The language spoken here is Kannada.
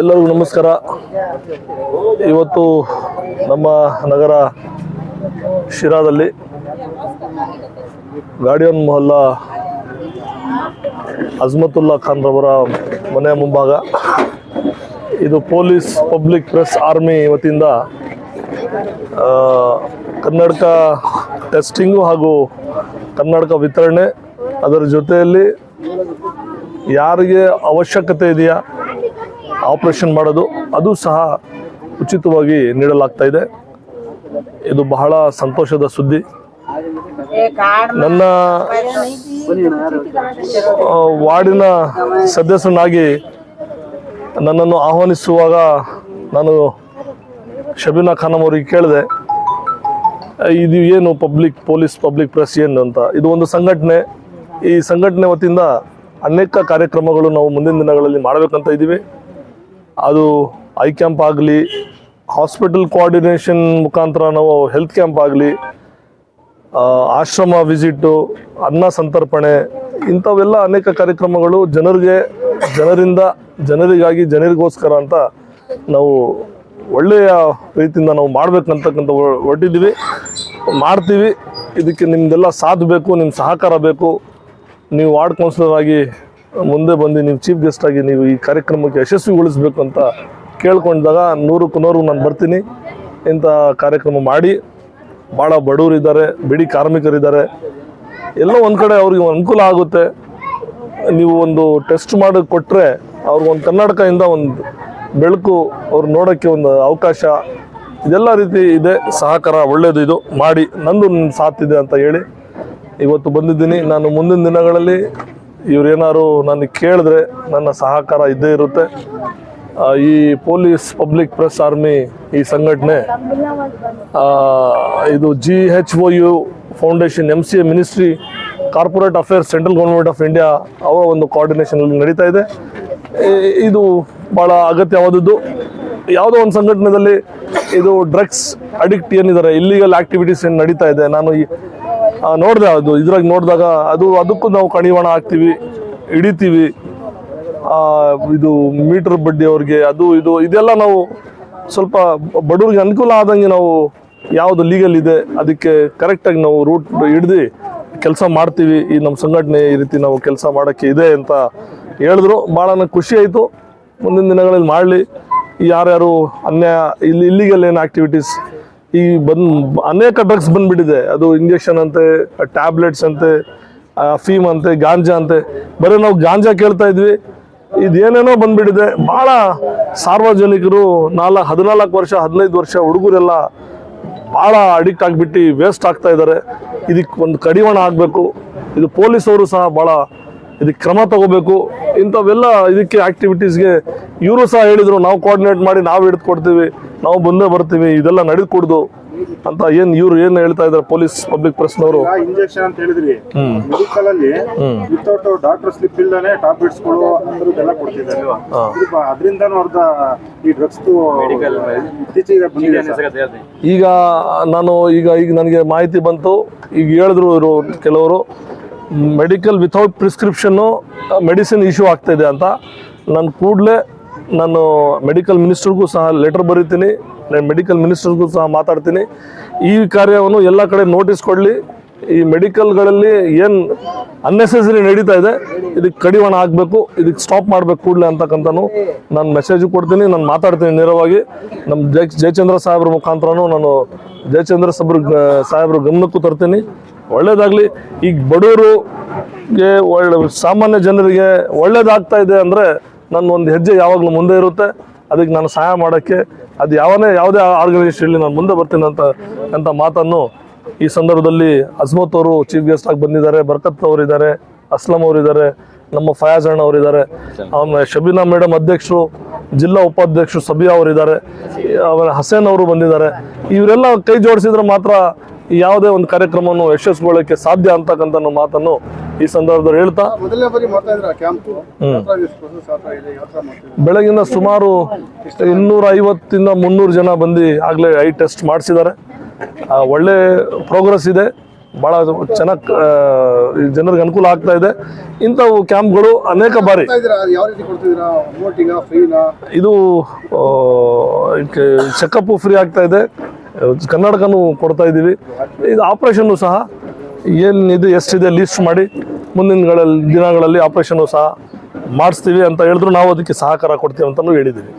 ಎಲ್ಲರಿಗೂ ನಮಸ್ಕಾರ. ಇವತ್ತು ನಮ್ಮ ನಗರ ಶಿರಾದಲ್ಲಿ ಗಾಡಿಯನ್ ಮೊಹಲ್ಲಾ ಅಜ್ಮತುಲ್ಲಾ ಖಾನ್ ರವರ ಮನೆಯ ಮುಂಭಾಗ. ಇದು ಪೊಲೀಸ್ ಪಬ್ಲಿಕ್ ಪ್ರೆಸ್ ಆರ್ಮಿ ವತಿಯಿಂದ ಕನ್ನಡಕ ಟೆಸ್ಟಿಂಗು ಹಾಗೂ ಕನ್ನಡಕ ವಿತರಣೆ. ಅದರ ಜೊತೆಯಲ್ಲಿ ಯಾರಿಗೆ ಅವಶ್ಯಕತೆ ಇದೆಯಾ? ಆಪರೇಷನ್ ಮಾಡೋದು, ಅದು ಸಹ ಉಚಿತವಾಗಿ ನೀಡಲಾಗ್ತಾ ಇದೆ. ಇದು ಬಹಳ ಸಂತೋಷದ ಸುದ್ದಿ. ನನ್ನ ವಾರ್ಡಿನ ಸದಸ್ಯನಾಗಿ ನನ್ನನ್ನು ಆಹ್ವಾನಿಸುವಾಗ ನಾನು ಶಬೀನಾ ಖಾನ್ ಅವರಿಗೆ ಕೇಳಿದೆ, ಇದು ಏನು ಪಬ್ಲಿಕ್, ಪೊಲೀಸ್, ಪಬ್ಲಿಕ್ ಪ್ರೆಸ್ ಏನು ಅಂತ. ಇದು ಒಂದು ಸಂಘಟನೆ. ಈ ಸಂಘಟನೆ ವತಿಯಿಂದ ಅನೇಕ ಕಾರ್ಯಕ್ರಮಗಳು ನಾವು ಮುಂದಿನ ದಿನಗಳಲ್ಲಿ ಮಾಡಬೇಕಂತ ಇದ್ದೀವಿ. ಅದು ಐ ಕ್ಯಾಂಪ್ ಆಗಲಿ ಹಾಸ್ಪಿಟಲ್ ಕೋಆರ್ಡಿನೇಷನ್ ಮುಖಾಂತರ ನಾವು ಹೆಲ್ತ್ ಕ್ಯಾಂಪ್ ಆಗಲಿ ಆಶ್ರಮ ವಿಸಿಟ್ಟು ಅನ್ನ ಸಂತರ್ಪಣೆ, ಇಂಥವೆಲ್ಲ ಅನೇಕ ಕಾರ್ಯಕ್ರಮಗಳು ಜನರಿಗೆ, ಜನರಿಂದ, ಜನರಿಗಾಗಿ ಜನರಿಗೋಸ್ಕರ ಅಂತ ನಾವು ಒಳ್ಳೆಯ ರೀತಿಯಿಂದ ನಾವು ಮಾಡ್ಬೇಕಂತಕ್ಕಂಥ ಹೊರಟಿದ್ದೀವಿ ಮಾಡ್ತೀವಿ. ಇದಕ್ಕೆ ನಿಮ್ದೆಲ್ಲ ಸಾಥ್ ಬೇಕು ನಿಮ್ಮ ಸಹಕಾರ ಬೇಕು. ನೀವು ವಾರ್ಡ್ ಕೌನ್ಸಿಲರ್ ಆಗಿ ಮುಂದೆ ಬಂದು ನೀವು ಚೀಫ್ ಗೆಸ್ಟ್ ಆಗಿ ನೀವು ಈ ಕಾರ್ಯಕ್ರಮಕ್ಕೆ ಯಶಸ್ವಿಗೊಳಿಸಬೇಕು ಅಂತ ಕೇಳ್ಕೊಂಡಾಗ ನೂರಕ್ಕೂ ನೂರು ನಾನು ಬರ್ತೀನಿ. ಇಂಥ ಕಾರ್ಯಕ್ರಮ ಮಾಡಿ. ಭಾಳ ಬಡವರಿದ್ದಾರೆ, ಬಿಡಿ ಕಾರ್ಮಿಕರಿದ್ದಾರೆ. ಎಲ್ಲ ಒಂದು ಕಡೆ ಅವ್ರಿಗೆ ಅನುಕೂಲ ಆಗುತ್ತೆ. ನೀವು ಒಂದು ಟೆಸ್ಟ್ ಮಾಡಿ ಕೊಟ್ಟರೆ ಅವ್ರಿಗೆ ಒಂದು ಕರ್ನಾಟಕದಿಂದ ಒಂದು ಬೆಳಕು ಅವ್ರು ನೋಡೋಕ್ಕೆ ಒಂದು ಅವಕಾಶ. ಇದೆಲ್ಲ ರೀತಿ ಇದೆ. ಸಹಕಾರ ಒಳ್ಳೆಯದು ಇದು. ಮಾಡಿ. ನಂದು ಇದೆ ಅಂತ ಹೇಳಿ. ಇವತ್ತು ಬಂದಿದ್ದೀನಿ. ನಾನು ಮುಂದಿನ ದಿನಗಳಲ್ಲಿ ಇವ್ರೇನಾದ್ರು ನನಗೆ ಕೇಳಿದ್ರೆ ನನ್ನ ಸಹಕಾರ ಇದ್ದೇ ಇರುತ್ತೆ. ಈ ಪೊಲೀಸ್, ಪಬ್ಲಿಕ್ ಪ್ರೆಸ್ ಆರ್ಮಿ ಈ ಸಂಘಟನೆ ಇದು G H O U foundation M C A ministry, corporate affairs, central government of India ಅವರ ಒಂದು ಕೋಆರ್ಡಿನೇಷನಲ್ಲಿ ನಡೀತಾ ಇದೆ. ಇದು ಭಾಳ ಅಗತ್ಯವಾದದ್ದು. ಯಾವುದೋ ಒಂದು ಸಂಘಟನೆಯಲ್ಲಿ ಇದು ಡ್ರಗ್ಸ್ ಅಡಿಕ್ಟ್ ಏನಿದ್ದಾರೆ ಇಲ್ಲಿಗಲ್ ಆಕ್ಟಿವಿಟೀಸ್ ಏನು ನಡೀತಾ ಇದೆ, ನಾನು ಈ ನೋಡಿದೆ ಅದು, ಇದ್ರಾಗ ನೋಡಿದಾಗ ಅದು, ಅದಕ್ಕೂ ನಾವು ಕಣಿವಾಣ ಹಾಕ್ತೀವಿ, ಹಿಡಿತೀವಿ. ಇದು ಮೀಟರ್ ಬಡ್ಡಿ ಅವ್ರಿಗೆ, ಅದು, ಇದು, ಇದೆಲ್ಲ ನಾವು ಸ್ವಲ್ಪ ಬಡವ್ರಿಗೆ ಅನುಕೂಲ ಆದಂಗೆ ನಾವು ಯಾವುದು ಲೀಗಲ್ ಇದೆ, ಅದಕ್ಕೆ ಕರೆಕ್ಟಾಗಿ ನಾವು ರೂಟ್ ಹಿಡ್ದು ಕೆಲಸ ಮಾಡ್ತೀವಿ. ಈ ನಮ್ಮ ಸಂಘಟನೆ ಈ ರೀತಿ ನಾವು ಕೆಲಸ ಮಾಡೋಕ್ಕೆ ಇದೆ ಅಂತ ಹೇಳಿದ್ರು. ಭಾಳ ನನಗೆ ಖುಷಿ ಆಯಿತು. ಮುಂದಿನ ದಿನಗಳಲ್ಲಿ ಮಾಡಲಿ. ಯಾರ್ಯಾರು ಅನ್ಯಾಯ ಇಲ್ಲಿ ಇಲ್ಲಿಗಲ್ ಏನು ಆಕ್ಟಿವಿಟೀಸ್ ಈ ಬಂದ್ ಅನೇಕ ಡ್ರಗ್ಸ್ ಬಂದ್ಬಿಟ್ಟಿದೆ. ಅದು ಇಂಜೆಕ್ಷನ್ ಅಂತೆ ಟ್ಯಾಬ್ಲೆಟ್ಸ್ ಅಂತೆ ಅಫೀಮ್ ಅಂತೆ ಗಾಂಜಾ ಅಂತೆ. ಬರೀ ನಾವು ಗಾಂಜಾ ಕೇಳ್ತಾ ಇದ್ವಿ. ಇದೇನೇನೋ ಬಂದ್ಬಿಟ್ಟಿದೆ. ಭಾಳ ಸಾರ್ವಜನಿಕರು ನಾಲ್ಕು ಹದಿನಾಲ್ಕು ವರ್ಷ, ಹದಿನೈದು ವರ್ಷ ಹುಡುಗರೆಲ್ಲ ಭಾಳ ಅಡಿಕ್ಟ್ ಆಗಿಬಿಟ್ಟು ವೇಸ್ಟ್ ಆಗ್ತಾ ಇದ್ದಾರೆ. ಇದಕ್ಕೆ ಒಂದು ಕಡಿವಾಣ ಆಗಬೇಕು. ಇದು ಪೊಲೀಸವರು ಸಹ ಭಾಳ ಇದಕ್ಕೆ ಕ್ರಮ ತಗೋಬೇಕು. ಇಂಥವೆಲ್ಲ ಇದಕ್ಕೆ ಆಕ್ಟಿವಿಟೀಸ್ಗೆ ಇವರು ಸಹ ಹೇಳಿದರು ನಾವು ಕೋಆರ್ಡಿನೇಟ್ ಮಾಡಿ ನಾವು ಹಿಡಿದು ಕೊಡ್ತೀವಿ ನಾವು ಬಂದೇ ಬರ್ತೀವಿ ಇದೆಲ್ಲ ನಡೆದುಕೊಡ್ದು ಅಂತ ಏನು ಇವ್ರು ಏನು ಹೇಳ್ತಾ ಇದ್ದಾರೆ ಪೊಲೀಸ್ ಪಬ್ಲಿಕ್ ಪ್ರೆಸ್ನವರು ಇಂಜೆಕ್ಷನ್ ಅಂತ ಹೇಳಿದ್ರಿ. ಮೆಡಿಕಲ್ ಅಲ್ಲಿ ವಿತೌಟ್ ಡಾಕ್ಟರ್ ಸ್ಲಿಪ್ ಇಲ್ದಾನೆ ಟ್ಯಾಬ್ಲೆಟ್ಸ್ಗಳು ಕೊಡ್ತಿದ್ದಾರೆ. ಅದರಿಂದನೂ ಅರ್ಧ ಈ ಡ್ರಗ್ಸ್ ಇತ್ತೀಚೆಗೆ ಬಂದಿದೆ ಈಗ ನಾನು ಈಗ ಈಗ ನನಗೆ ಮಾಹಿತಿ ಬಂತು ಈಗ ಹೇಳಿದ್ರು ಇವರು ಕೆಲವರು. Medical without prescription medicine issue ಆಗ್ತಾಯಿದೆ ಅಂತ. ನಾನು ಕೂಡಲೇ ನಾನು ಮೆಡಿಕಲ್ ಮಿನಿಸ್ಟರ್ಗೂ ಸಹ ಲೆಟರ್ ಬರೀತೀನಿ ನಾನು ಮೆಡಿಕಲ್ ಮಿನಿಸ್ಟರ್ಗೂ ಸಹ ಮಾತಾಡ್ತೀನಿ. ಈ ಕಾರ್ಯವನ್ನು ಎಲ್ಲ ಕಡೆ ನೋಟಿಸ್ ಕೊಡಲಿ. ಈ ಮೆಡಿಕಲ್ಗಳಲ್ಲಿ ಏನು ಅನ್ನೆಸೆಸರಿ ನಡೀತಾ ಇದೆ, ಇದಕ್ಕೆ ಕಡಿವಾಣ ಆಗಬೇಕು ಇದಕ್ಕೆ ಸ್ಟಾಪ್ ಮಾಡಬೇಕು ಕೂಡಲೇ ಅಂತಕ್ಕಂಥನು ನಾನು ಮೆಸೇಜ್ ಕೊಡ್ತೀನಿ, ನಾನು ಮಾತಾಡ್ತೀನಿ ನೇರವಾಗಿ. ನಮ್ಮ ಜಯ ಜಯಚಂದ್ರ ಸಾಹೇಬ್ರ ಮುಖಾಂತರನೂ ನಾನು ಜಯಚಂದ್ರ ಸಾಬ್ರ ಸಾಹೇಬ್ರ ಗಮನಕ್ಕೂ ತರ್ತೀನಿ. ಒಳ್ಳೇದಾಗಲಿ, ಈಗ ಬಡವರಿಗೆ ಒಳ್ಳೆ, ಸಾಮಾನ್ಯ ಜನರಿಗೆ ಒಳ್ಳೇದಾಗ್ತಾ ಇದೆ ಅಂದರೆ ನನ್ನ ಒಂದು ಹೆಜ್ಜೆ ಯಾವಾಗಲೂ ಮುಂದೆ ಇರುತ್ತೆ. ಅದಕ್ಕೆ ನಾನು ಸಹಾಯ ಮಾಡೋಕ್ಕೆ, ಅದು ಯಾವನೇ, ಯಾವುದೇ ಆರ್ಗನೈಸೇಷನ್ ನಾನು ಮುಂದೆ ಬರ್ತೀನಿ ಅಂತ ಅಂತ ಮಾತನ್ನು ಈ ಸಂದರ್ಭದಲ್ಲಿ ಅಜ್ಮತ್ ಅವರು ಚೀಫ್ ಗೆಸ್ಟ್ ಆಗಿ ಬಂದಿದ್ದಾರೆ ಬರ್ಕತ್ ಅವರು ಇದ್ದಾರೆ ಅಸ್ಲಂ ಅವರು ಇದ್ದಾರೆ ನಮ್ಮ ಫಯಾಜ್ ಅಣ್ಣ ಅವರು ಇದ್ದಾರೆ ಆಮೇಲೆ ಶಬೀನಾ ಮೇಡಮ್ ಅಧ್ಯಕ್ಷರು ಜಿಲ್ಲಾ ಉಪಾಧ್ಯಕ್ಷರು ಸಬಿಯಾ ಅವರು ಇದ್ದಾರೆ ಆಮೇಲೆ ಹಸೇನ್ ಅವರು ಬಂದಿದ್ದಾರೆ. ಇವರೆಲ್ಲ ಕೈ ಜೋಡಿಸಿದ್ರೆ ಮಾತ್ರ ಯಾವುದೇ ಒಂದು ಕಾರ್ಯಕ್ರಮವನ್ನು ಯಶಸ್ವಿಗೊಳ್ಳಕ್ಕೆ ಸಾಧ್ಯ ಅಂತಕ್ಕಂಥ ಮಾತನ್ನು ಈ ಸಂದರ್ಭದಲ್ಲಿ ಹೇಳ್ತಾ ಬೆಳಗಿನ ಸುಮಾರು ಇನ್ನೂರ ಐವತ್ತಿಂದ ಮುನ್ನೂರು ಜನ ಬಂದು ಆಗಲೇ ಐ ಟೆಸ್ಟ್ ಮಾಡಿಸಿದ್ದಾರೆ. ಒಳ್ಳೆ ಪ್ರೋಗ್ರೆಸ್ ಇದೆ. ಭಾಳ ಚೆನ್ನಾಗಿ ಜನರಿಗೆ ಅನುಕೂಲ ಆಗ್ತಾ ಇದೆ. ಇಂಥವು ಕ್ಯಾಂಪ್ಗಳು ಅನೇಕ ಬಾರಿ. ಇದು ಚೆಕಪ್ ಫ್ರೀ ಆಗ್ತಾ ಇದೆ. ಕನ್ನಡಕನೂ ಕೊಡ್ತಾ ಇದ್ದೀವಿ. ಇದು ಆಪ್ರೇಷನ್ನು ಸಹ, ಏನಿದೆ, ಎಷ್ಟಿದೆ ಲಿಸ್ಟ್ ಮಾಡಿ, ಮುಂದಿನ ದಿನಗಳಲ್ಲಿ ಆಪ್ರೇಷನ್ನು ಸಹ ಮಾಡಿಸ್ತೀವಿ ಅಂತ ಹೇಳಿದ್ರು ನಾವು ಅದಕ್ಕೆ ಸಹಕಾರ ಕೊಡ್ತೀವಿ ಅಂತಲೂ ಹೇಳಿದ್ದೀವಿ.